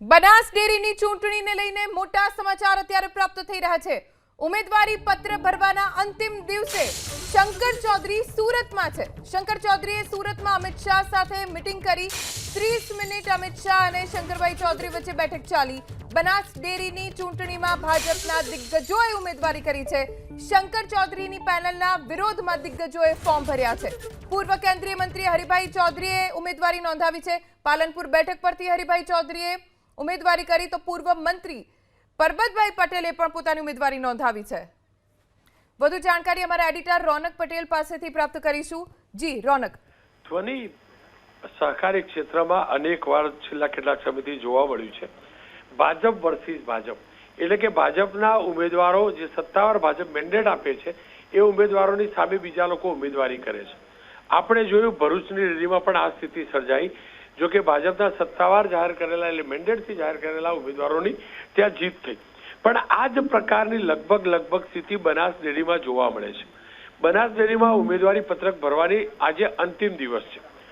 બનાસ ડેરીની ચૂંટણીને લઈને મોટા સમાચાર અત્યારે પ્રાપ્ત થઈ રહ્યા છે. ઉમેદવારી પત્ર ભરવાના અંતિમ દિવસે શંકર ચૌધરી સુરતમાં છે. શંકર ચૌધરીએ સુરતમાં અમિત શાહ સાથે મિટિંગ કરી. ત્રીસ મિનિટ અમિત શાહ અને શંકરભાઈ ચૌધરી વચ્ચે બેઠક ચાલી. બનાસ ડેરીની ચૂંટણીમાં ભાજપના દિગ્ગજોએ ઉમેદવારી કરી છે. શંકર ચૌધરીની પેનલના વિરોધમાં દિગ્ગજોએ ફોર્મ ભર્યા છે. પૂર્વ કેન્દ્રીય મંત્રી હરિભાઈ ચૌધરીએ ઉમેદવારી નોંધાવી છે. પાલનપુર બેઠક પરથી હરિભાઈ ચૌધરીએ ઉમેદવારી કરી તો પૂર્વ મંત્રી પરબતભાઈ પટેલે પણ પોતાની ઉમેદવારી નોંધાવી છે. વધુ જાણકારી અમારા એડિટર રોનક પટેલ પાસેથી પ્રાપ્ત કરીશું. જી, રોનક. ધ્વનિ સહકારી ક્ષેત્રમાં અનેક વાર છેલ્લા કેટલાક સમયથી જોવા મળ્યું છે. ભાજપ વર્સિસ ભાજપ. એટલે કે ભાજપના ઉમેદવારો જે સત્તાવાર ભાજપ મેન્ડેટ આપે છે, એ ઉમેદવારોની સામે બીજા લોકો ઉમેદવારી કરે છે. આપણે જોયું ભરૂચની રેલીમાં પણ આ સ્થિતિ સર્જાઈ. જો કે ભાજપના સત્તાવાર જાહેર કરેલા એટલે મેન્ડેટથી જાહેર કરેલા ઉમેદવારોની ત્યાં જીત થઈ. પણ આ જ પ્રકારની લગભગ લગભગ સ્થિતિ બનાસ ડેરીમાં જોવા મળે છે. બનાસ ડેરીમાં ઉમેદવારી પત્રક ભરવાની આજે અંતિમ દિવસ છે.